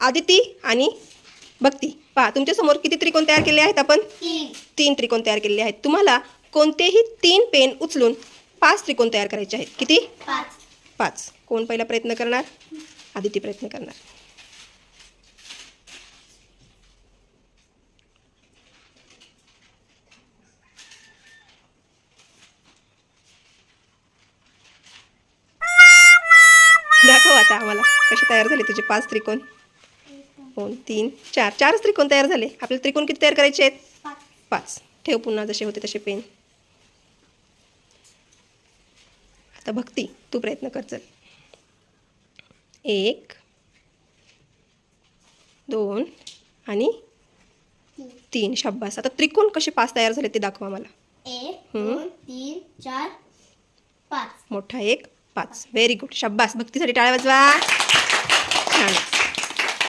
आदिती आणि भक्ती. पहा तुमच्यासमोर किती त्रिकोण तयार केले आहेत आपण? तीन. त्रिकोण तयार केलेले आहेत. तुम्हाला कोणतेही तीन पेन उचलून पाच त्रिकोण तयार करायचे आहेत. किती? पाच. पाच. कोण पहिला प्रयत्न करणार? आदिती प्रयत्न करणार. दाखव आता आम्हाला कसे तयार झाले तुझे पाच त्रिकोण. दोन तीन चार. चारच त्रिकोण तयार झाले. आपले त्रिकोण किती तयार करायचे आहेत? पाच. ठेव पुन्हा जसे होते तसे पेन. आता भक्ती. तू प्रयत्न कर चल. एक दोन आणि तीन. शब्बास. आता त्रिकोण कसे पाच तयार झाले ते दाखवा मला. एक हम्म. दोन तीन चार पाच. मोठा एक पाच. व्हेरी गुड शब्बास भक्तीसाठी टाळ्या वाजवा.